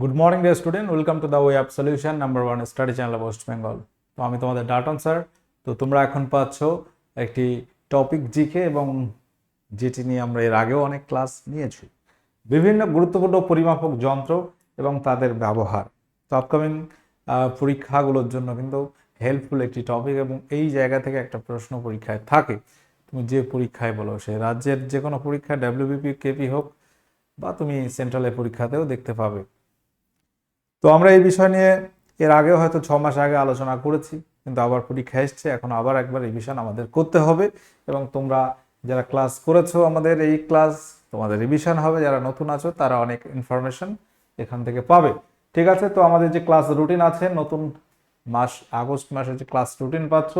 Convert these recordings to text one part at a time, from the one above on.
Good morning dear student welcome to the way of solution number one study channel West Bengal তো আমি তোমাদের Dutton sir তো তোমরা এখন পাচ্ছ একটি টপিক জিকে এবং যেটি নিয়ে আমরা এর আগেও অনেক ক্লাস নিয়েছি। বিভিন্ন গুরুত্বপূর্ণ পরিমাপক যন্ত্র এবং তাদের ব্যবহার। তো আপকামিং পরীক্ষাগুলোর জন্য কিন্তু হেল্পফুল একটি টপিক এবং এই জায়গা থেকে একটা প্রশ্ন পরীক্ষায় থাকে। তুমি যে পরীক্ষায় বলো, সে রাজ্যের যে কোনো পরীক্ষা ডাব্লিউবিপি কেপি হোক, বা তুমি সেন্ট্রালের পরীক্ষাতেও দেখতে পাবে। তো আমরা এই বিষয় নিয়ে এর আগে হয়তো ছ মাস আগে আলোচনা করেছি, কিন্তু আবার পরীক্ষা এসছে। এখন আবার একবার রিভিশন আমাদের করতে হবে এবং তোমরা যারা ক্লাস করেছ আমাদের এই ক্লাস, তোমাদের রিভিশন হবে। যারা নতুন আছো, তারা অনেক ইনফরমেশন এখান থেকে পাবে। ঠিক আছে? তো আমাদের যে ক্লাস রুটিন আছে, নতুন মাস, আগস্ট মাসে যে ক্লাস রুটিন পাচ্ছ,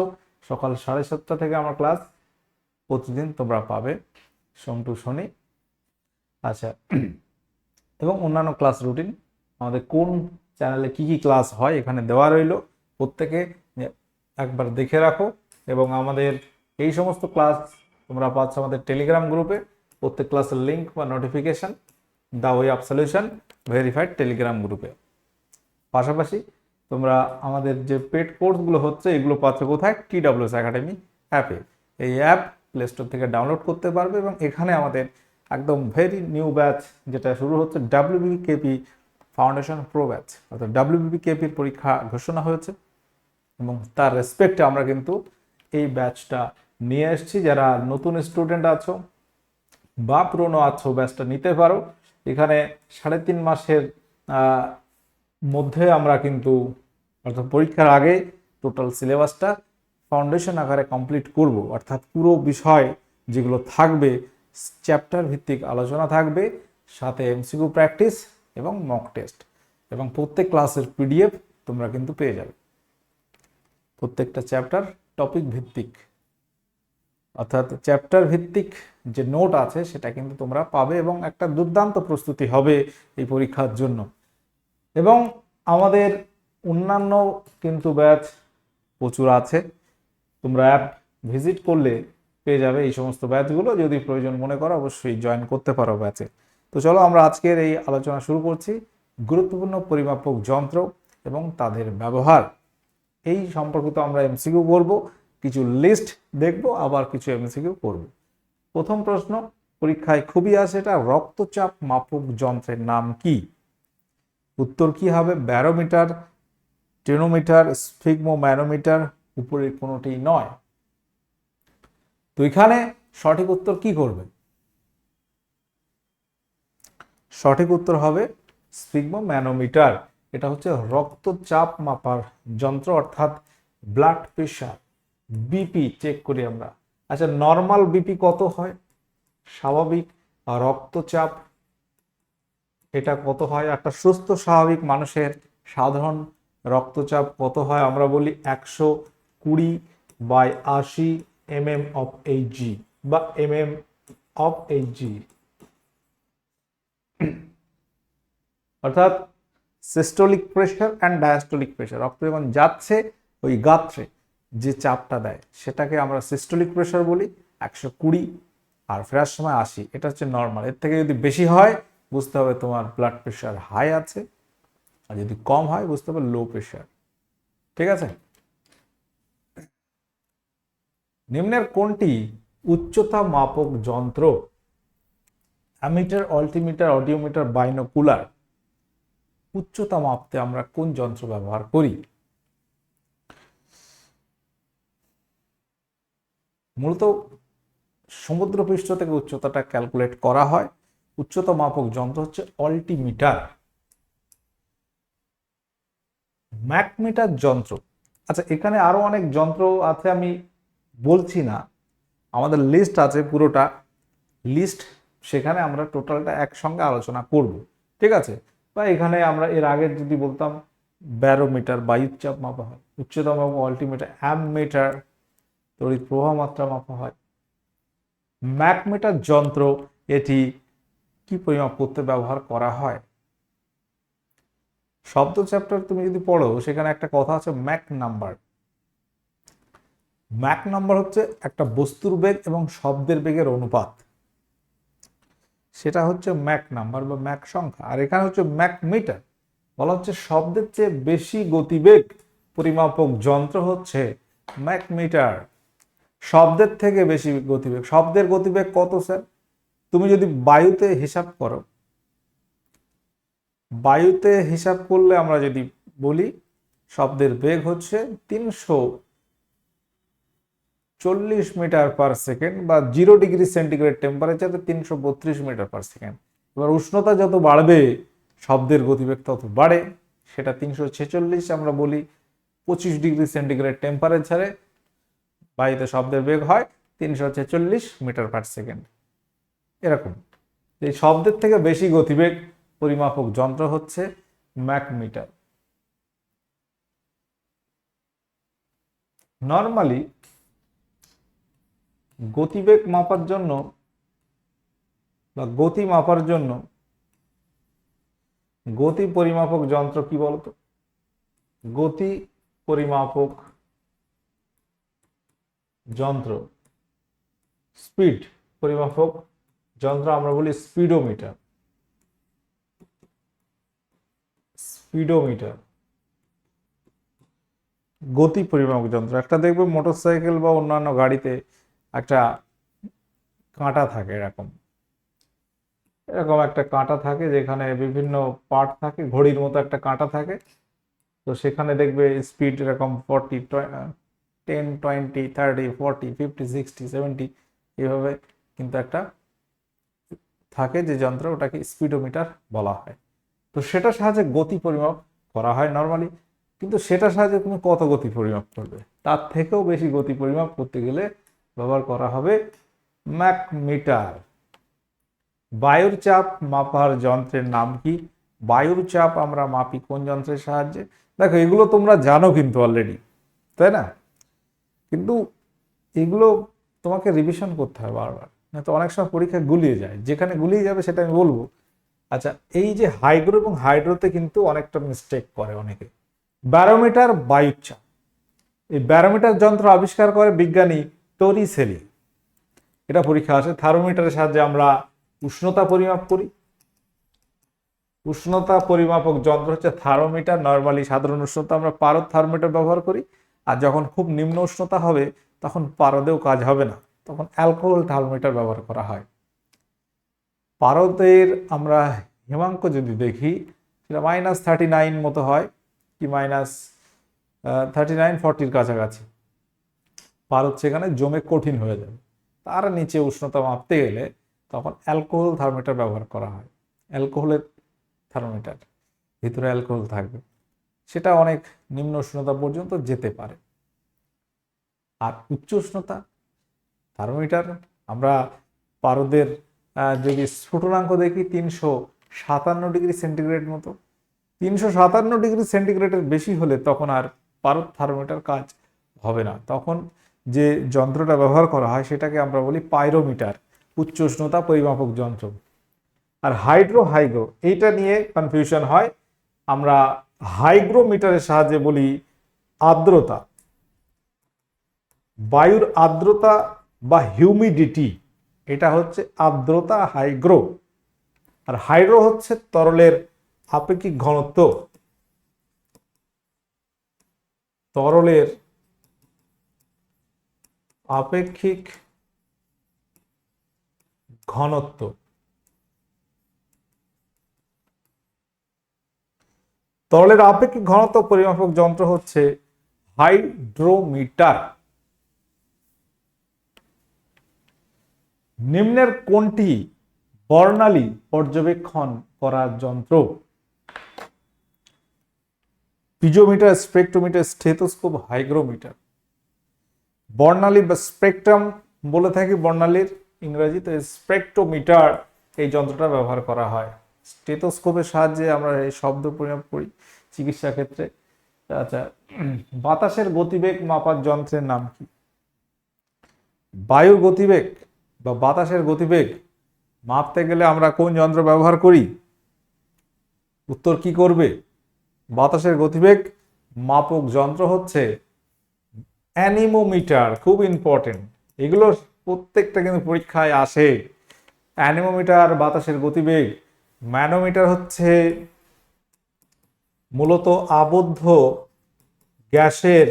সকাল সাড়ে সাতটা থেকে আমার ক্লাস, প্রতিদিন তোমরা পাবে সোম টু শনি। আচ্ছা এবং অন্যান্য ক্লাস রুটিন আমাদের কোন চ্যানেলে কি কি ক্লাস হয় এখানে দেওয়া রইল। প্রত্যেকে একবার দেখে রাখো এবং আমাদের এই সমস্ত ক্লাস তোমরা পাচ্ছ আমাদের টেলিগ্রাম গ্রুপে প্রত্যেক ক্লাসের লিঙ্ক বা notification the way of solution verified Telegram গ্রুপে পাশাপাশি তোমরা আমাদের যে পেড কোর্সগুলো হচ্ছে, এগুলো পাচ্ছ কোথায়? টি ডাব্লিউএস একাডেমি অ্যাপে এই অ্যাপ প্লে স্টোর থেকে ডাউনলোড করতে পারবে এবং এখানে আমাদের একদম ভেরি নিউ ব্যাচ যেটা শুরু হচ্ছে WB KP foundation pro batch অর্থাৎ ডাব্লিউবিপি কেপির পরীক্ষা ঘোষণা হয়েছে এবং তার রেসপেক্টে আমরা কিন্তু এই ব্যাচটা নিয়ে এসেছি। যারা নতুন স্টুডেন্ট আছো বা পুরনো আছো ব্যাচটা নিতে পারো। এখানে সাড়ে তিন মাসের মধ্যে আমরা কিন্তু, অর্থাৎ পরীক্ষার আগে টোটাল সিলেবাসটা ফাউন্ডেশন আকারে কমপ্লিট করব। অর্থাৎ পুরো বিষয় যেগুলো থাকবে চ্যাপ্টার ভিত্তিক আলোচনা থাকবে, সাথে এমসিকিউ প্র্যাকটিস এবং মক টেস্ট এবং প্রত্যেক ক্লাসের পিডিএফ তোমরা কিন্তু পেয়ে যাবে। প্রত্যেকটা চ্যাপ্টার টপিক ভিত্তিক। অর্থাৎ চ্যাপ্টার ভিত্তিক যে নোট আছে, সেটা কিন্তু তোমরা পাবে এবং একটা দুর্দান্ত প্রস্তুতি হবে এই পরীক্ষার জন্য। এবং আমাদের অন্যান্য কিন্তু ব্যাচ প্রচুর আছে। তোমরা অ্যাপ ভিজিট করলে পেয়ে যাবে এই সমস্ত ব্যাচগুলো যদি প্রয়োজন মনে করো, অবশ্যই জয়েন করতে পারো ব্যাচে তো চলো আমরা আজকের এই আলোচনা শুরু করছি। গুরুত্বপূর্ণ পরিমাপক যন্ত্র এবং তাদের ব্যবহার। এই সম্পর্কিত আমরা এমসিকিউ করব, কিছু লিস্ট দেখব, আবার কিছু এমসিকিউ করব। প্রথম প্রশ্ন, পরীক্ষায় খুবই আসে এটা, রক্তচাপ মাপক যন্ত্রের নাম কি? উত্তর কি হবে? ব্যারোমিটার, টেনোমিটার স্ফিগমো ম্যানোমিটার উপরের কোনোটি নয়। তো এখানে সঠিক উত্তর কি করবে? সঠিক উত্তর হবে স্পিগমো ম্যানোমিটার এটা হচ্ছে রক্তচাপ মাপার যন্ত্র, অর্থাৎ ব্লাড প্রেশার বিপি চেক করি আমরা। আচ্ছা নর্মাল বিপি কত হয়? স্বাভাবিক। রক্তচাপ, এটা কত হয়? একটা সুস্থ, স্বাভাবিক মানুষের সাধারণ রক্তচাপ কত হয়? আমরা বলি একশো কুড়ি বাই আশি M M of H G বা এম এম অফ এইচজি অর্থাৎ systolic pressure and diastolic pressure রক্ত যখন যাচ্ছে, ওই গাত্রে যে চাপটা দেয়, সেটাকে আমরা সিস্টোলিক প্রেশার বলি, একশো কুড়ি আর ফেরার সময় আশি। এটা হচ্ছে নর্মাল এর থেকে যদি বেশি হয়, বুঝতে হবে তোমার ব্লাড প্রেশার হাই আছে। আর যদি কম হয়, বুঝতে হবে লো প্রেশার ঠিক আছে? নিম্নের কোনটি উচ্চতা মাপক যন্ত্র অ্যামিটার, অল্টিমিটার, অডিওমিটার, বাইনোকুলার উচ্চতা মাপতে আমরা কোন যন্ত্র ব্যবহার করি? মূলত সমুদ্রপৃষ্ঠ থেকে উচ্চতাটা ক্যালকুলেট করা হয়। উচ্চতা মাপক যন্ত্র হচ্ছে অল্টিমিটার। ম্যাকমিটার যন্ত্র। আচ্ছা এখানে আরও অনেক যন্ত্র আছে আমি বলছি না। আমাদের লিস্ট আছে পুরোটা। লিস্ট সেখানে আমরা টোটালটা একসঙ্গে আলোচনা করব, ঠিক আছে? বা এখানে আমরা এর আগে যদি বলতাম, ব্যারোমিটার বায়ুচাপ মাপা হয় উচ্চতা মাপা অল্টিমিটার অ্যামমিটার তড়িৎ প্রবাহ মাত্রা মাপা হয়। ম্যাকমিটার যন্ত্র এটি কি পরিমাপ করতে ব্যবহার করা হয়? শব্দ চ্যাপ্টার তুমি যদি পড়ো, সেখানে একটা কথা আছে, ম্যাক নাম্বার। ম্যাক নাম্বার হচ্ছে একটা বস্তুর বেগ এবং শব্দের বেগের অনুপাত। সেটা হচ্ছে ম্যাক নাম্বার বা ম্যাক সংখ্যা। আর এখানে হচ্ছে ম্যাক মিটার। বলা হচ্ছে শব্দের চেয়ে বেশি গতিবেগ পরিমাপক যন্ত্র হচ্ছে ম্যাকমিটার শব্দের থেকে বেশি গতিবেগ। শব্দের গতিবেগ কত, স্যার? তুমি যদি বায়ুতে হিসাব করো, বায়ুতে হিসাব করলে আমরা যদি বলি, শব্দের বেগ হচ্ছে তিনশো চল্লিশ মিটার পার সেকেন্ড বা জিরো ডিগ্রি সেন্টিগ্রেড টেম্পারেচারে তিনশো বত্রিশ মিটার পার সেকেন্ড এবার উষ্ণতা যত বাড়বে, শব্দের গতিবেগ তত বাড়ে। সেটা তিনশো ছেচল্লিশ আমরা বলি, পঁচিশ ডিগ্রি সেন্টিগ্রেড টেম্পারেচারে বায়ুতে শব্দের বেগ হয় তিনশো ছেচল্লিশ মিটার পার সেকেন্ড এরকম। এই শব্দের থেকে বেশি গতিবেগ পরিমাপক যন্ত্র হচ্ছে ম্যাকমিটার নর্মালি গতিবেগ মাপার জন্য বা গতি মাপার জন্য গতি পরিমাপক যন্ত্র কি বলতো? গতি পরিমাপক যন্ত্র, স্পিড পরিমাপক যন্ত্র আমরা বলি স্পিডোমিটার। স্পিডোমিটার, গতি পরিমাপক যন্ত্র। একটা দেখবে মোটরসাইকেল বা অন্যান্য গাড়িতে একটা কাঁটা থাকে এরকম। এরকম একটা কাঁটা থাকে যেখানে বিভিন্ন পার্ট থাকে, ঘড়ির মতো একটা কাঁটা থাকে। তো সেখানে দেখবে স্পিড এরকম forty ten twenty thirty forty fifty sixty seventy এইভাবে কিন্তু একটা থাকে যে যন্ত্র, ওটাকে স্পিডোমিটার বলা হয়। তো সেটার সাহায্যে গতি পরিমাপ করা হয় নর্মালি কিন্তু সেটার সাহায্যে তুমি কত গতি পরিমাপ করবে? তার থেকেও বেশি গতি পরিমাপ করতে গেলে ব্যবহার করা হবে ম্যাকমিটার। বায়ুর চাপ মাপার যন্ত্রের নাম কি? বায়ুর চাপ আমরা মাপি কোন যন্ত্রের সাহায্যে? দেখো, এগুলো তোমরা জানো কিন্তু অলরেডি তাই না? কিন্তু এগুলো তোমাকে রিভিশন করতে হয় বারবার না তো অনেক সময় পরীক্ষায় গুলিয়ে যায়। যেখানে গুলিয়ে যাবে সেটা আমি বলব। আচ্ছা এই যে হাইড্রো এবং হাইড্রোতে কিন্তু অনেকটা মিস্টেক করে অনেকে। ব্যারোমিটার বায়ুর চাপ। এই ব্যারোমিটার যন্ত্র আবিষ্কার করে বিজ্ঞানী টরি সেলি। এটা পরীক্ষা আসে। থার্মোমিটারের সাহায্যে আমরা উষ্ণতা পরিমাপ করি। উষ্ণতা পরিমাপক যন্ত্র হচ্ছে থার্মোমিটার নর্মালি সাধারণ উষ্ণতা আমরা পারদ থার্মোমিটার ব্যবহার করি। আর যখন খুব নিম্ন উষ্ণতা হবে, তখন পারদেও কাজ হবে না। তখন অ্যালকোহল থার্মোমিটার ব্যবহার করা হয়। পারদের আমরা হিমাঙ্ক যদি দেখি, সেটা মাইনাস থার্টি নাইন মতো হয়, কি মাইনাস থার্টি নাইন ফর্টির কাছাকাছি। পারদ সেখানে জমে কঠিন হয়ে যাবে। তার নিচে উষ্ণতা মাপতে গেলে তখন অ্যালকোহল থার্মোমিটার ব্যবহার করা হয়। অ্যালকোহলের থার্মোমিটার, ভিতরে অ্যালকোহল থাকবে। সেটা অনেক নিম্ন উষ্ণতা পর্যন্ত যেতে পারে। আর উচ্চ উষ্ণতা, থার্মোমিটার, আমরা পারদের যদি স্ফুটনাঙ্ক দেখি, তিনশো সাতান্ন ডিগ্রি সেন্টিগ্রেড মতো। তিনশো সাতান্ন ডিগ্রি সেন্টিগ্রেডের বেশি হলে তখন আর পারদ থার্মোমিটার কাজ হবে না। তখন যে যন্ত্রটা ব্যবহার করা হয় সেটাকে আমরা বলি পাইরোমিটার উচ্চ উষ্ণতা পরিমাপক যন্ত্র। আর হাইড্রো হাইগ্রো, এইটা নিয়ে কনফিউশন হয়। আমরা হাইগ্রোমিটারের সাহায্যে বলি আর্দ্রতা। বায়ুর আর্দ্রতা বা হিউমিডিটি, এটা হচ্ছে আর্দ্রতা হাইগ্রো। আর হাইড্রো হচ্ছে তরলের আপেক্ষিক ঘনত্ব। তরলের আপেক্ষিক ঘনত্ব। তরলের আপেক্ষিক ঘনত্ব পরিমাপক যন্ত্র হচ্ছে হাইড্রোমিটার। নিম্নের কোনটি বর্ণালী পর্যবেক্ষণ করার যন্ত্র? Piezometer, spectrometer, stethoscope, hygrometer. বর্ণালী বা স্পেকট্রাম বলে থাকি বর্ণালীর ইংরেজিতে স্পেকট্রোমিটার এই যন্ত্রটা ব্যবহার করা হয়। স্টেথোস্কোপের সাহায্যে আমরা এই শব্দ পরিমাপ করি চিকিৎসা ক্ষেত্রে। আচ্ছা বাতাসের গতিবেগ মাপার যন্ত্রের নাম কি? বায়ুর গতিবেগ বা বাতাসের গতিবেগ মাপতে গেলে আমরা কোন যন্ত্র ব্যবহার করি? উত্তর কি করবে? বাতাসের গতিবেগ মাপক যন্ত্র হচ্ছে অ্যানিমোমিটার খুব ইম্পর্টেন্ট এগুলো প্রত্যেকটা কিন্তু পরীক্ষায় আসে। অ্যানিমোমিটার, বাতাসের গতিবেগ, ম্যানোমিটার হচ্ছে মূলত আবদ্ধ গ্যাসের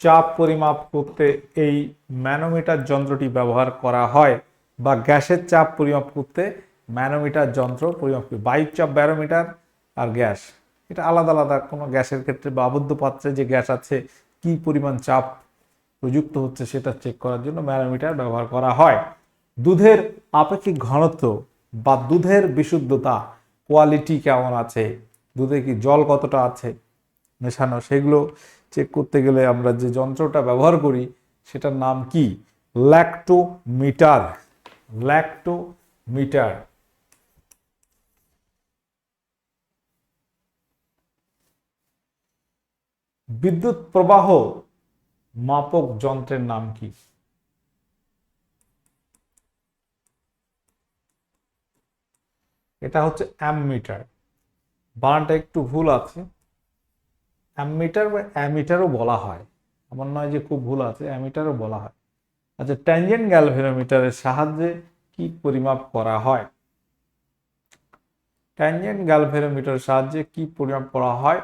চাপ পরিমাপ করতে এই ম্যানোমিটার যন্ত্রটি ব্যবহার করা হয় বা গ্যাসের চাপ পরিমাপ করতে ম্যানোমিটার যন্ত্র পরিমাপ বায়ুর চাপ ব্যারোমিটার আর গ্যাস। এটা আলাদা আলাদা কোনো গ্যাসের ক্ষেত্রে বা আবদ্ধ পাত্রে যে গ্যাস আছে, কি পরিমাণ চাপ প্রযুক্ত হচ্ছে সেটা চেক করার জন্য ম্যানোমিটার ব্যবহার করা হয়। দুধের আপেক্ষিক ঘনত্ব বা দুধের বিশুদ্ধতা কোয়ালিটি কেমন আছে? দুধে কি জল কতটা আছে? মেশানো, সেগুলো চেক করতে গেলে আমরা যে যন্ত্রটা ব্যবহার করি, সেটার নাম কি? ল্যাক্টোমিটার ল্যাক্টোমিটার বিদ্যুৎ প্রবাহ মাপক যন্ত্রের নাম কি? এটা হচ্ছে অ্যামমিটার। বানানটা একটু ভুল আছে। অ্যামমিটার বা অ্যামিটারও বলা হয়। এমন নয় যে খুব ভুল আছে, অ্যামিটারও বলা হয়। আচ্ছা ট্যানজেন্ট গ্যালভেনোমিটারের সাহায্যে কি পরিমাপ করা হয়? ট্যানজেন্ট গ্যালভেনোমিটারের সাহায্যে কি পরিমাপ করা হয়?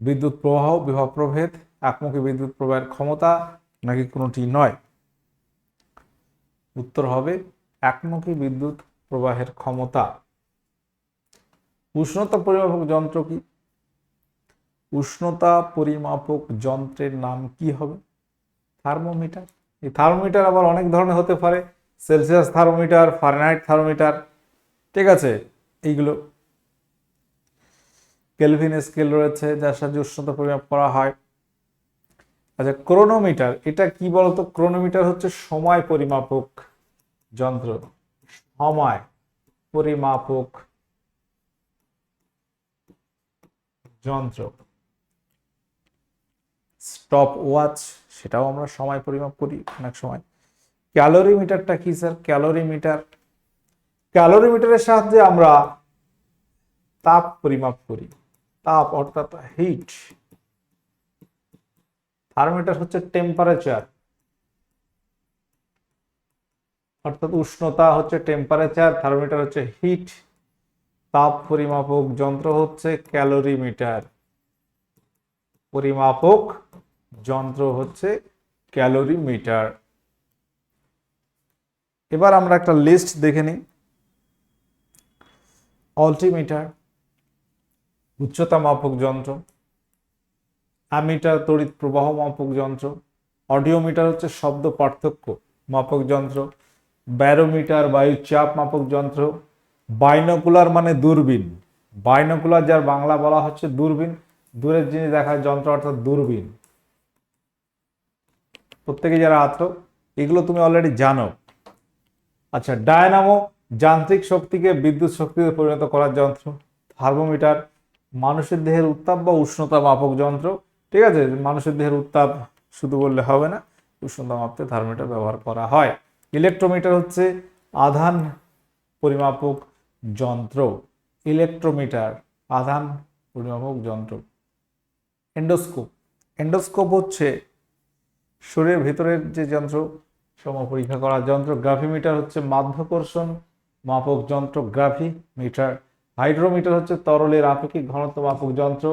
বিদ্যুৎ প্রবাহ, বিভব প্রভেদ, একমুখী বিদ্যুৎ প্রবাহের ক্ষমতা নাকি কোনোটি নয়? উত্তর হবে, একমুখী বিদ্যুৎ প্রবাহের ক্ষমতা। উষ্ণতা পরিমাপক যন্ত্র কি? উষ্ণতা পরিমাপক যন্ত্রের নাম কি হবে? থার্মোমিটার। এই থার্মোমিটার আবার অনেক ধরনের হতে পারে। সেলসিয়াস থার্মোমিটার, ফারেনহাইট থার্মোমিটার, ঠিক আছে, এইগুলো কেলভিন স্কেল রয়েছে, যার সাহায্যে উষ্ণতা পরিমাপ করা হয়। আচ্ছা ক্রোনোমিটার এটা কি বলতো? ক্রোনোমিটার হচ্ছে সময় পরিমাপক যন্ত্র। সময় পরিমাপক যন্ত্র। স্টপ ওয়াচ সেটাও আমরা সময় পরিমাপ করি অনেক সময়। ক্যালোরি মিটারটা কি স্যার ক্যালোরি মিটার ক্যালোরি মিটারের সাহায্যে আমরা তাপ পরিমাপ করি। তাপ অর্থাৎ হিট থার্মোমিটার হচ্ছে টেম্পারেচার অর্থাৎ উষ্ণতা হচ্ছে টেম্পারেচার থার্মোমিটার হচ্ছে হিট তাপ পরিমাপক যন্ত্র হচ্ছে ক্যালোরি মিটার পরিমাপক যন্ত্র হচ্ছে ক্যালোরি মিটার এবার আমরা একটা লিস্ট দেখে নিই অল্টিমিটার উচ্চতা মাপক যন্ত্র অ্যামিটার তড়িৎ প্রবাহ মাপক যন্ত্র, অডিওমিটার হচ্ছে শব্দ পার্থক্য মাপক যন্ত্র, ব্যারোমিটার বায়ুর চাপ মাপক যন্ত্র, বাইনোকুলার মানে দূরবীন। বাইনোকুলার যার বাংলা বলা হচ্ছে দূরবীন, দূরের জিনিস দেখার যন্ত্র অর্থাৎ দূরবীন। প্রত্যেকে যারা আত্ম, এগুলো তুমি অলরেডি জানো। আচ্ছা ডায়নামো যান্ত্রিক শক্তিকে বিদ্যুৎ শক্তিতে পরিণত করার যন্ত্র, থার্মোমিটার মানুষের দেহের উত্তাপ বা উষ্ণতা মাপক যন্ত্র, ঠিক আছে? মানুষের দেহের উত্তাপ শুধু বললে হবে না, উষ্ণতা মাপতে থার্মোমিটার ব্যবহার করা হয়। ইলেকট্রোমিটার হচ্ছে আধান পরিমাপক যন্ত্র। ইলেকট্রোমিটার, আধান পরিমাপক যন্ত্র। এন্ডোস্কোপ। এন্ডোস্কোপ হচ্ছে শরীরের ভেতরের যে যন্ত্র সম পরীক্ষা করার যন্ত্র। গ্রাফিমিটার হচ্ছে মাধ্যাকর্ষণ মাপক যন্ত্র। গ্রাফি মিটার হাইড্রোমিটার হচ্ছে তরলের আপেক্ষিক ঘনত্ব মাপক যন্ত্র।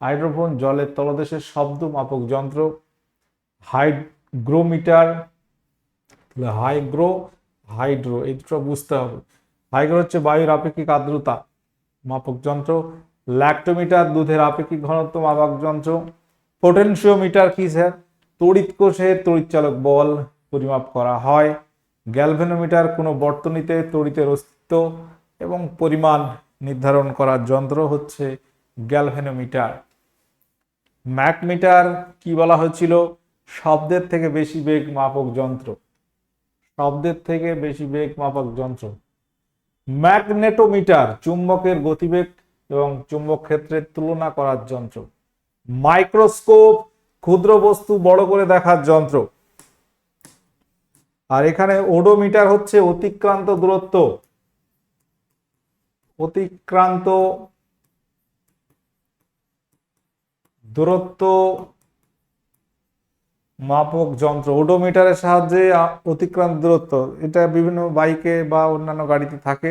হাইড্রোফোন জলের তলদেশের শব্দ মাপক যন্ত্র। হাইগ্রোমিটার হাইগ্রো, হাইড্রো, এই দুটো বুঝতে হবে। হাইগ্রো হচ্ছে বায়ুর আপেক্ষিক আর্দ্রতা মাপক যন্ত্র। ল্যাক্টোমিটার, দুধের আপেক্ষিক ঘনত্ব মাপক যন্ত্র। পোটেনশিওমিটার কি স্যার? তড়িৎ কোষের তড়িৎচালক বল পরিমাপ করা হয়। গ্যালভেনোমিটার কোনো বর্তনীতে তড়িতের অস্তিত্ব এবং পরিমাণ নির্ধারণ করার যন্ত্র হচ্ছে গ্যালভেনোমিটার। ম্যাকমিটার কি বলা হয়েছিল? শব্দের থেকে বেশি বেগ মাপক যন্ত্র। শব্দের থেকে বেশি বেগ মাপক যন্ত্র। ম্যাগনেটোমিটার চুম্বকের গতিবেগ এবং চুম্বক ক্ষেত্রের তুলনা করার যন্ত্র। মাইক্রোস্কোপ ক্ষুদ্র বস্তু বড় করে দেখার যন্ত্র। আর এখানে ওডোমিটার হচ্ছে অতিক্রান্ত দূরত্ব। অতিক্রান্ত দূরত্ব মাপক যন্ত্র, ওডোমিটারের সাহায্যে অতিক্রান্ত দূরত্ব, এটা বিভিন্ন বাইকে বা অন্যান্য গাড়িতে থাকে,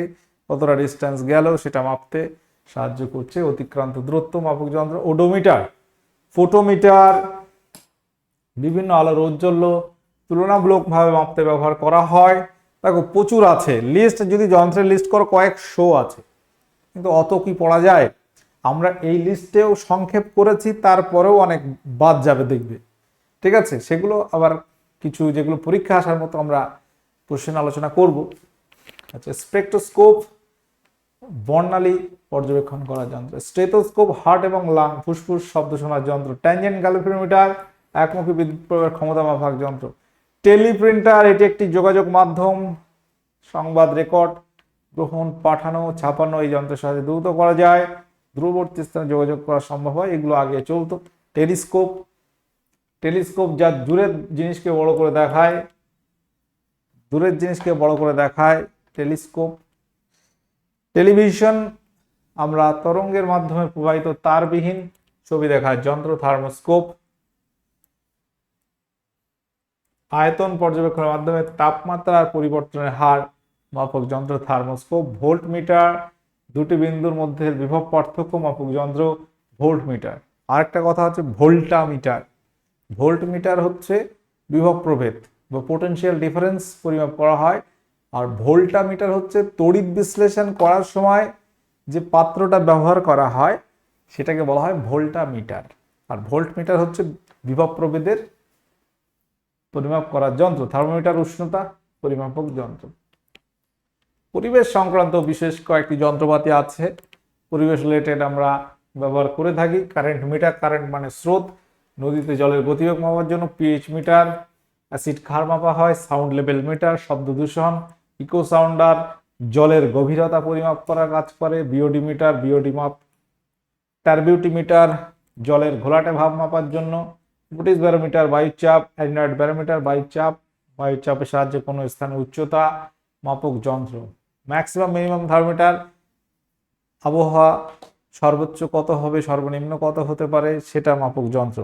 কতটা ডিস্টেন্স গেল সেটা মাপতে সাহায্য করছে অতিক্রান্ত দূরত্ব মাপক যন্ত্র, ওডোমিটার, ফোটোমিটার, বিভিন্ন আলোর ঔজ্জ্বল্য তুলনামূলকভাবে মাপতে ব্যবহার করা হয়। দেখো প্রচুর আছে লিস্ট যদি যন্ত্রের লিস্ট করো কয়েকশো আছে। কিন্তু অত কি পড়া যায়? আমরা এই লিস্টেও সংক্ষেপ করেছি, তারপরেও অনেক বাদ যাবে দেখবে। ঠিক আছে? সেগুলো আবার কিছু যেগুলো পরীক্ষা আসার মতো আমরা কোশ্চেন আলোচনা করব। আচ্ছা স্পেকট্রোস্কোপ বর্ণালী পর্যবেক্ষণ করার যন্ত্র। স্টেথোস্কোপ হার্ট এবং লাং ফুসফুস শব্দ শোনার যন্ত্র। ট্যানজেন্ট গ্যালোফিনোমিটার একমুখী বিদ্যুৎ প্রয়োগের ক্ষমতা মাপাক যন্ত্র। টেলিপ্রিন্টার, এটি একটি যোগাযোগ মাধ্যম, সংবাদ রেকর্ড। গ্রহণ, পাঠানো, ছাপানো এই যন্ত্রের সাহায্যে দ্রুত করা যায়। দূরবর্তী স্থানে যোগাযোগ করা সম্ভব হয়, এগুলো আগে চলতো। টেলিস্কোপ টেলিস্কোপ যা দূরের জিনিসকে বড় করে দেখায়, দূরের জিনিসকে বড় করে দেখায়, টেলিস্কোপ। টেলিভিশন আমরা তরঙ্গের মাধ্যমে প্রবাহিত তারবিহীন ছবি দেখার যন্ত্র, থার্মোস্কোপ। আয়তন পর্যবেক্ষণের মাধ্যমে তাপমাত্রার পরিবর্তনের হার মাপক যন্ত্র থার্মোস্কোপ ভোল্ট মিটার দুটি বিন্দুর মধ্যে বিভব পার্থক্য মাপক যন্ত্র ভোল্ট মিটার আরেকটা কথা হচ্ছে ভোল্টা মিটার ভোল্ট মিটার হচ্ছে বিভব প্রভেদ বা পোটেনশিয়াল ডিফারেন্স পরিমাপ করা হয়। আর ভোল্টা মিটার হচ্ছে তড়িৎ বিশ্লেষণ করার সময় যে পাত্রটা ব্যবহার করা হয়, সেটাকে বলা হয় ভোল্টা মিটার আর ভোল্ট মিটার হচ্ছে বিভব প্রভেদের পরিমাপ করার যন্ত্র, থার্মোমিটার উষ্ণতা পরিমাপক যন্ত্র। পরিবেশ সংক্রান্ত বিশেষ কয়েকটি যন্ত্রপাতি আছে। পরিবেশ রিলেটেড আমরা ব্যবহার করে থাকি। কারেন্ট মিটার কারেন্ট মানে স্রোত। নদীতে জলের গতিবেগ মাপার জন্য পিএইচ মিটার অ্যাসিড ক্ষার মাপা হয় সাউন্ড লেভেল মিটার শব্দ দূষণ ইকো সাউন্ডার জলের গভীরতা পরিমাপ করার কাজ করে বিওডি মিটার বিওডি মাপ টার্বিউটি মিটার জলের ঘোলাটে ভাব মাপার জন্য বুটিস ব্যারোমিটার বায়ুর চাপ অ্যান্ড্রয়েড ব্যারোমিটার বায়ুর চাপ বায়ুর চাপের সাহায্যে কোনো স্থানে উচ্চতা, মাপক যন্ত্র। ম্যাক্সিমাম মিনিমাম থার্মোমিটার আবহাওয়া সর্বোচ্চ কত হবে, সর্বনিম্ন কত হতে পারে, সেটা মাপক যন্ত্র।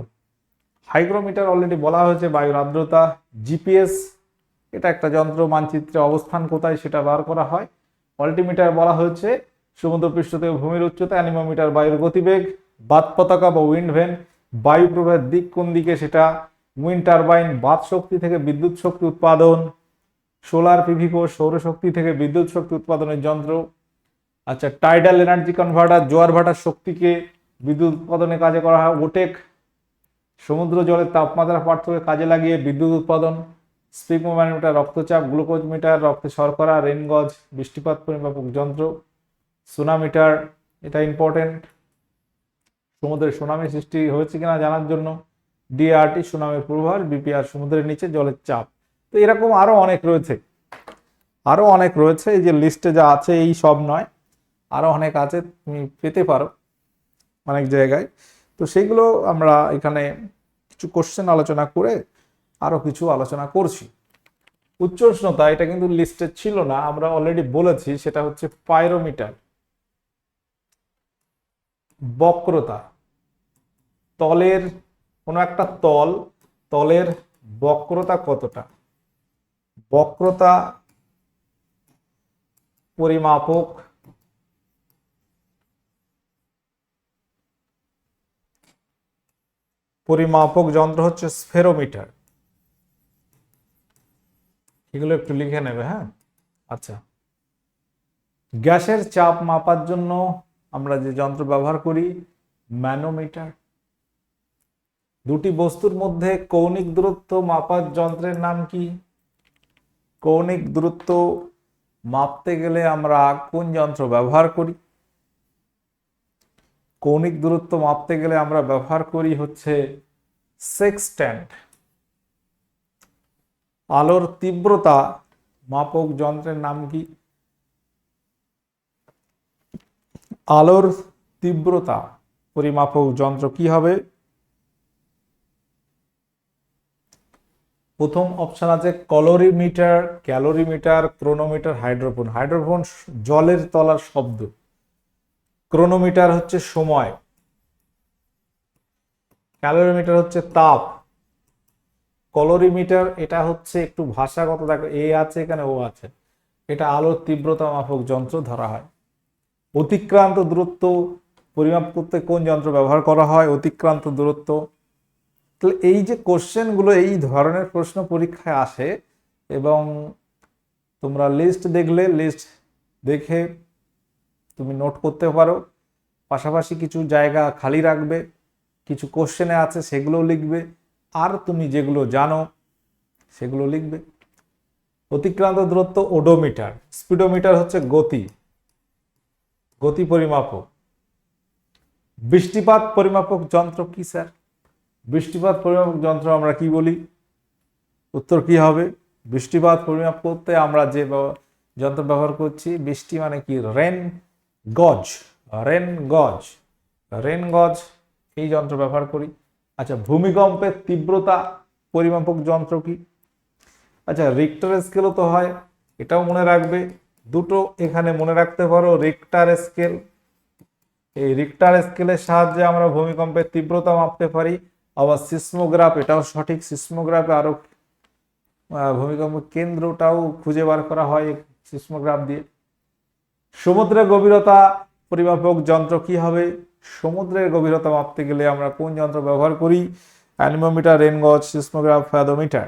হাইগ্রোমিটার অলরেডি বলা হয়েছে, বায়ুর আর্দ্রতা জিপিএস এটা একটা যন্ত্র, মানচিত্রে অবস্থান কোথায় সেটা বার করা হয়। অল্টিমিটার বলা হয়েছে সমুদ্র পৃষ্ঠ থেকে ভূমির উচ্চতা, অ্যানিমোমিটার বায়ুর গতিবেগ বাত পতাকা বা উইন্ড ভেন বায়ু প্রবাহের দিক কোন দিকে সেটা উইন্ড টারবাইন বাত শক্তি থেকে বিদ্যুৎ শক্তি উৎপাদন সোলার পিভি কোষ সৌরশক্তি থেকে বিদ্যুৎ শক্তি উৎপাদনের যন্ত্র। আচ্ছা টাইডাল এনার্জি কনভার্টার জোয়ার ভাটার শক্তিকে বিদ্যুৎ উৎপাদনে কাজে করা হয়। ওটেক, সমুদ্র জলের তাপমাত্রা পার্থক্য কাজে লাগিয়ে বিদ্যুৎ উৎপাদন স্পিকোম্যানোমিটার রক্তচাপ গ্লুকোজ মিটার রক্তে শর্করা রেনগজ বৃষ্টিপাত পরিমাপক যন্ত্র সোনামিটার এটা ইম্পর্টেন্ট সমুদ্রে সুনামি সৃষ্টি হয়েছে কিনা জানার জন্য ডিআরটি সুনামির পূর্বাভাস বিপিআর সমুদ্রের নিচে জলের চাপ। তো এরকম আরও অনেক রয়েছে। আরও অনেক রয়েছে, এই যে লিস্টে যা আছে এই সব নয়, আরও অনেক আছে, তুমি পেতে পারো অনেক জায়গায়। তো সেগুলো আমরা এখানে কিছু কোশ্চেন আলোচনা করে আরও কিছু আলোচনা করছি। উচ্চ উষ্ণতা, এটা কিন্তু লিস্টে ছিল না, আমরা অলরেডি বলেছি, সেটা হচ্ছে পাইরোমিটার বক্রতা, তলের কোনো একটা তল, তলের বক্রতা কতটা? বক্রতা পরিমাপক পরিমাপক যন্ত্র হচ্ছে স্ফেরোমিটার। এগুলো একটু লিখে নেবে হ্যাঁ? আচ্ছা। গ্যাসের চাপ মাপার জন্য আমরা যে যন্ত্র ব্যবহার করি, ম্যানোমিটার। দুটি বস্তুর মধ্যে কৌণিক দূরত্ব মাপার যন্ত্রের নাম কি? কৌণিক দূরত্ব মাপতে গেলে আমরা কোন যন্ত্র ব্যবহার করি? কৌণিক দূরত্ব মাপতে গেলে আমরা ব্যবহার করি হচ্ছে সেক্সট্যান্ট আলোর তীব্রতা মাপক যন্ত্রের নাম কি? আলোর তীব্রতা পরিমাপক যন্ত্র কি হবে? প্রথম অপশন আছে colorimeter calorimeter chronometer hydrophone hydrophone জলের তলার শব্দ। ক্রোনোমিটার হচ্ছে সময়। ক্যালোরিমিটার হচ্ছে তাপ। কলোরিমিটার এটা হচ্ছে একটু ভাষাগত, দেখো এ আছে এখানে, ও আছে। এটা আলোর তীব্রতা মাপক যন্ত্র ধরা হয়। অতিক্রান্ত দূরত্ব পরিমাপ করতে কোন যন্ত্র ব্যবহার করা হয়? অতিক্রান্ত দূরত্ব। তাহলে এই যে কোশ্চেনগুলো এই ধরনের প্রশ্ন পরীক্ষায় আসে এবং তোমরা লিস্ট দেখলে লিস্ট দেখে তুমি নোট করতে পারো। পাশাপাশি কিছু জায়গা খালি রাখবে, কিছু কোশ্চেনে আছে সেগুলো লিখবে। আর তুমি যেগুলো জানো, সেগুলো লিখবে। অতিক্রান্ত দূরত্ব ওডোমিটার স্পিডোমিটার হচ্ছে গতি গতি পরিমাপক। বৃষ্টিপাত পরিমাপক যন্ত্র কি, স্যার? বৃষ্টিপাত পরিমাপক যন্ত্র আমরা কি বলি? উত্তর কি হবে? বৃষ্টিপাত পরিমাপ করতে আমরা যে যন্ত্র ব্যবহার করছি, বৃষ্টি মানে কি? রেন গজ। রেন গজ। রেন গজ এই যন্ত্র ব্যবহার করি। আচ্ছা ভূমিকম্পের তীব্রতা পরিমাপক যন্ত্র কি? আচ্ছা রিক্টার স্কেলও তো হয়, এটাও মনে রাখবে। দুটো এখানে মনে রাখতে পারো রিক্টার স্কেল এই রিক্টার স্কেলের সাহায্যে আমরা ভূমিকম্পের তীব্রতা মাপতে পারি। আবার সিসমোগ্রাফ এটাও সঠিক। সিসমোগ্রাফে আরও আহ, ভূমিকম্প কেন্দ্রটাও খুঁজে বার করা হয় সিসমোগ্রাফ দিয়ে। সমুদ্রের গভীরতা পরিমাপক যন্ত্র কি হবে? সমুদ্রের গভীরতা মাপতে গেলে আমরা কোন যন্ত্র ব্যবহার করি? Anemometer rain gauge seismograph fathometer.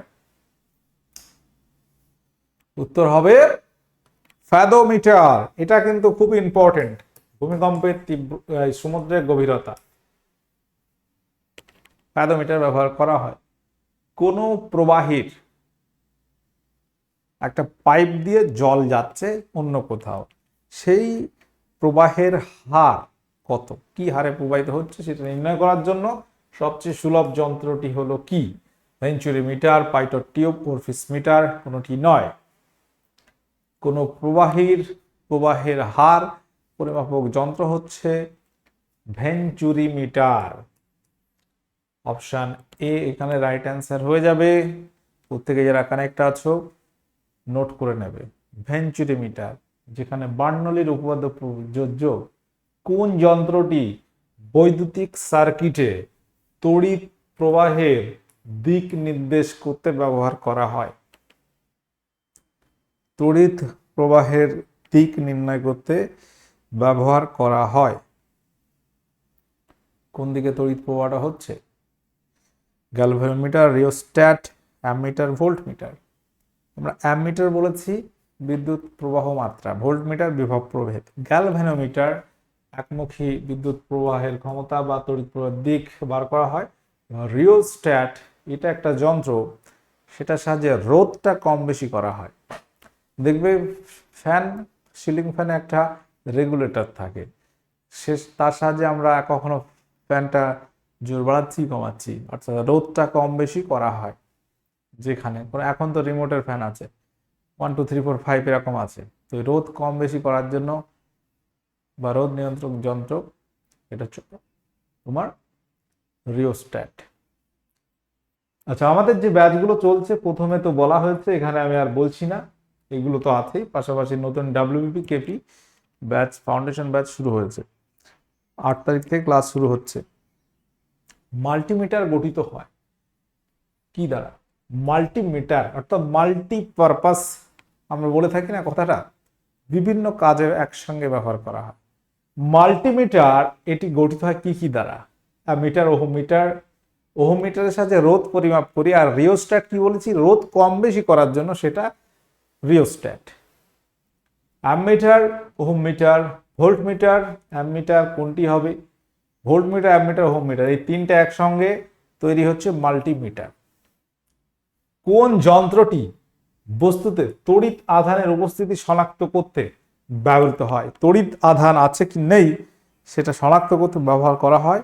উত্তর হবে ফ্যাদোমিটার। এটা কিন্তু খুব ইম্পর্টেন্ট ভূমিকম্পের তীব্র সমুদ্রের গভীরতা। ফ্যাদোমিটার ব্যবহার করা হয়। কোনো প্রবাহীর একটা পাইপ দিয়ে জল যাচ্ছে অন্য কোথাও, সেই প্রবাহের হার কত? কি হারে প্রবাহিত হচ্ছে সেটা নির্ণয় করার জন্য সবচেয়ে সুলভ যন্ত্রটি হলো কি? Venturi meter pitot tube, orifice meter, কোনোটি নয়। কোনো প্রবাহীর, প্রবাহের হার পরিমাপক যন্ত্র হচ্ছে ভেঞ্চুরি মিটার অপশান এ, এখানে রাইট অ্যান্সার হয়ে যাবে। প্রত্যেকে যারা কানেক্ট আছো নোট করে নেবে। ভেঞ্চুরি মিটার যেখানে বার্নলির উপপাদ্য প্রযোজ্য, কোন যন্ত্রটি বৈদ্যুতিক সার্কিটে তড়িৎ প্রবাহের দিক নির্দেশ করতে ব্যবহার করা হয়? তড়িৎ প্রবাহের দিক নির্ণয় করতে ব্যবহার করা হয়। কোন দিকে তড়িৎ প্রবাহটা হচ্ছে? Galvanometer rheostat ammeter voltmeter আমরা অ্যামিটার বলেছি, বিদ্যুৎ প্রবাহ মাত্রা ভোল্ট মিটার বিভব প্রভেদ। গ্যালভেনোমিটার একমুখী বিদ্যুৎ প্রবাহের ক্ষমতা বা তড়িৎ প্রবাহের দিক বার করা হয়। রিওস্ট্যাট এটা একটা যন্ত্র সেটার সাহায্যে রোদটা কম বেশি করা হয়। দেখবে ফ্যান সিলিং ফ্যানে একটা রেগুলেটর থাকে। সে, তার সাহায্যে আমরা কখনো ফ্যানটা জোর বাড়াচ্ছি কমাচ্ছি, অর্থাৎ রোদটা কম বেশি করা হয় যেখানে। এখন তো রিমোটের ফ্যান আছে one two three four five এরকম আছে। তো রোদ কম বেশি করার জন্য বা রোদ নিয়ন্ত্রক যন্ত্র, এটা হচ্ছে তোমার রিওস্ট্যাট আচ্ছা আমাদের যে ব্যাচগুলো চলছে, প্রথমে তো বলা হয়েছে, এখানে আমি আর বলছি না, এগুলো তো আছেই। পাশাপাশি নতুন WBP KP batch foundation batch শুরু হয়েছে। আট তারিখ থেকে ক্লাস শুরু হচ্ছে। মাল্টিমিটার গঠিত হয়। কি দ্বারা? মাল্টিমিটার অর্থাৎ মাল্টিপারপাস আমরা বলে থাকি না কথাটা? বিভিন্ন কাজে একসঙ্গে ব্যবহার করা হয়। মাল্টিমিটার এটি গঠিত হয় কি কি দ্বারা? মিটার ওহম মিটার ওহম মিটারের সাথে রোদ পরিমাপ করি। আর রিওস্ট্যাট কি বলেছি? রোদ কম বেশি করার জন্য সেটা rheostat ammeter ohmmeter voltmeter ammeter কোনটি হবে? Volt metre ammeter ohmmeter, এই তিনটা একসঙ্গে তৈরি হচ্ছে মাল্টিমিটার। কোন যন্ত্রটি বস্তুতে তড়িৎ আধানের উপস্থিতি শনাক্ত করতে ব্যবহৃত হয়? তড়িৎ আধান আছে কি নেই? সেটা শনাক্ত করতে ব্যবহার করা হয়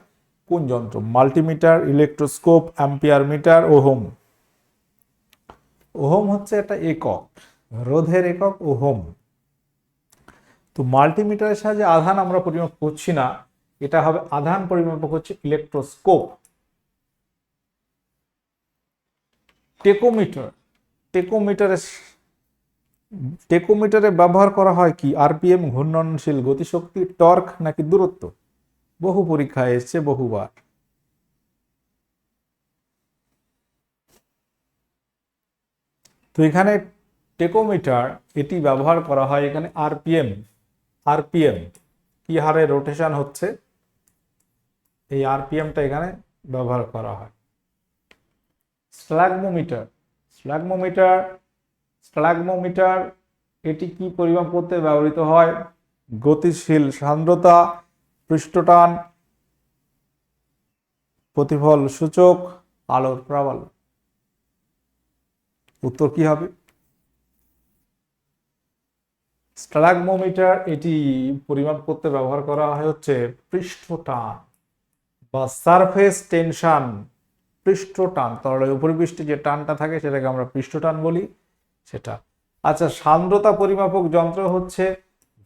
কোন যন্ত্র? Multimeter, electroscope, ampere meter, ohm. Ohm হচ্ছে একটা একক, রোধের একক ওহম। তো মাল্টিমিটারের সাহায্যে আধান আমরা পরিমাপ করছি না। এটা হবে আধান পরিমাপক হচ্ছে ইলেকট্রোস্কোপ। টেকোমিটার টেকোমিটারে টেকোমিটারে ব্যবহার করা হয় কি? আরপিএম, ঘূর্ণনশীল গতিশক্তি, টর্ক নাকি দূরত্ব? বহু পরীক্ষায় এসছে বহুবার। তো এখানে টেকোমিটার এটি ব্যবহার করা হয় এখানে আরপিএম আরপিএম, কি হারে রোটেশন হচ্ছে? এই আরপিএমটা এখানে ব্যবহার করা হয়। স্ল্যাগমোমিটার স্ল্যাগমোমিটার স্ল্যাগমোমিটার এটি কি পরিমাপ করতে ব্যবহৃত হয়? গতিশীল সান্দ্রতা, পৃষ্ঠটান, প্রতিফল সূচক, আলোর প্রবল উত্তর কি হবে? স্ট্যালাগমোমিটার এটি পরিমাপ করতে ব্যবহার করা হয় হচ্ছে পৃষ্ঠটান। বা সারফেস টেনশান পৃষ্ঠ টান তরলের উপরিপৃষ্ঠে যে টানটা থাকে সেটাকে আমরা পৃষ্ঠটান বলি, সেটা। আচ্ছা সান্দ্রতা পরিমাপক যন্ত্র হচ্ছে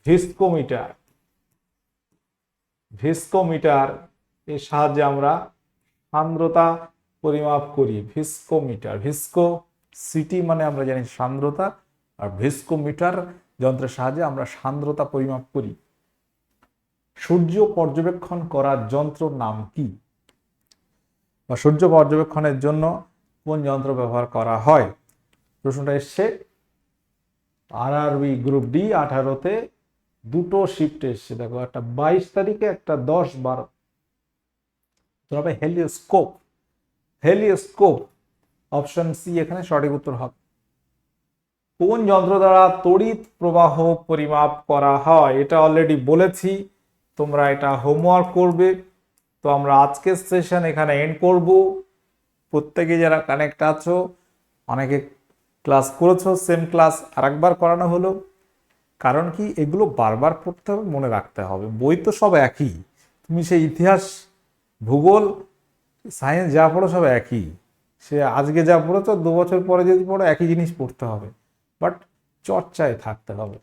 ভিস্কোমিটার। ভিস্কোমিটার, এর সাহায্যে আমরা সান্দ্রতা পরিমাপ করি, ভিস্কোমিটার। ভিস্কো সিটি মানে আমরা জানি সান্দ্রতা, আর ভিস্কোমিটার যন্ত্রের সাহায্যে আমরা সান্দ্রতা পরিমাপ করি। সূর্য পর্যবেক্ষণ করার যন্ত্র নাম কি? বা সূর্য পর্যবেক্ষণের জন্য কোন যন্ত্র ব্যবহার করা হয়? প্রশ্নটা এসছে আরআরবি গ্রুপ ডি আঠারোতে দুটো শিফট এসছে। দেখো, একটা বাইশ তারিখে, একটা দশ বারো। তবে হেলিওস্কোপ হেলিওস্কোপ অপশন সি এখানে সঠিক উত্তর হবে। কোন যন্ত্র দ্বারা তড়িৎ প্রবাহ পরিমাপ করা হয়? এটা অলরেডি বলেছি। তোমরা এটা হোমওয়ার্ক করবে। তো আমরা আজকের সেশন এখানে এন্ড করব। প্রত্যেকে যারা কানেক্ট আছো, অনেকে ক্লাস করেছ সেম ক্লাস আরেকবার করানো হলো। কারণ কি, এগুলো বারবার পড়তে হবে, মনে রাখতে হবে। বই তো সব একই। তুমি সেই ইতিহাস, ভূগোল সায়েন্স যা পড়ো সব একই। সে আজকে যা পড়েছো, দু বছর পরে যদি পড়ো, একই জিনিস পড়তে হবে। বাট চর্চায় থাকতে হবে।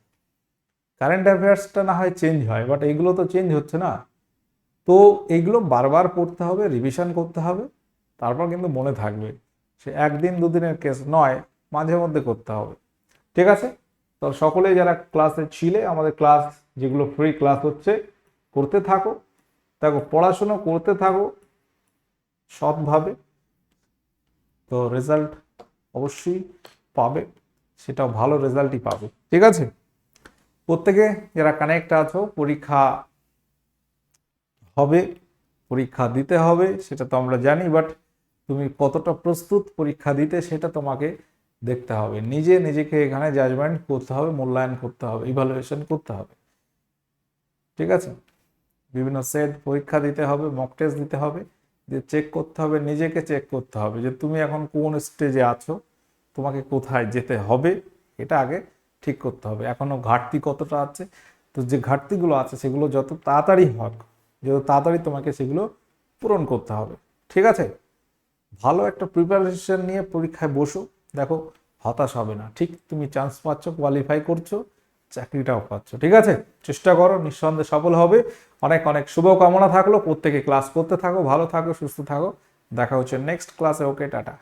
কারেন্ট অ্যাফেয়ার্সটা না হয় চেঞ্জ হয় বাট এগুলো তো চেঞ্জ হচ্ছে না। তো এগুলো বারবার পড়তে হবে রিভিশন করতে হবে, তারপর কিন্তু মনে থাকবে সে একদিন দুদিনের কেস নয়, মাঝে মধ্যে করতে হবে। ঠিক আছে? তো সকলেই যারা ক্লাসে ছিলে, আমাদের ক্লাস যেগুলো ফ্রি ক্লাস হচ্ছে, করতে থাকো। দেখো, পড়াশুনো করতে থাকো, সৎভাবে। তো রেজাল্ট অবশ্যই পাবে সেটা ভালো রেজাল্টই পাবে। ঠিক আছে? প্রত্যেকে যারা কানেক্ট আছো, পরীক্ষা হবে, পরীক্ষা দিতে হবে, সেটা তো আমরা জানি বাট তুমি কতটা প্রস্তুত পরীক্ষা দিতে সেটা তোমাকে দেখতে হবে। নিজে নিজেকে এখানে জাজমেন্ট করতে হবে, মূল্যায়ন করতে হবে ইভালুয়েশন করতে হবে। ঠিক আছে? বিভিন্ন সেট পরীক্ষা দিতে হবে মক টেস্ট দিতে হবে যে চেক করতে হবে, নিজেকে চেক করতে হবে যে তুমি এখন কোন স্টেজে আছো, তোমাকে কোথায় যেতে হবে, এটা আগে ঠিক করতে হবে। এখনও ঘাটতি কতটা আছে? তো যে ঘাটতিগুলো আছে সেগুলো যত তাড়াতাড়ি হোক, যত তাড়াতাড়ি তোমাকে সেগুলো পূরণ করতে হবে। ঠিক আছে? ভালো একটা প্রিপারেশন নিয়ে পরীক্ষায় বসো। দেখো, হতাশ হবে না। ঠিক তুমি চান্স পাচ্ছ কোয়ালিফাই করছ, চাকরিটাও পাচ্ছ। ঠিক আছে? চেষ্টা করো, নিঃসন্দেহে সফল হবে। অনেক অনেক শুভকামনা থাকল। প্রত্যেকে ক্লাস করতে থাকো, ভালো থাকো, সুস্থ থাকো। দেখা হচ্ছে নেক্সট ক্লাসে ওকে, টাটা।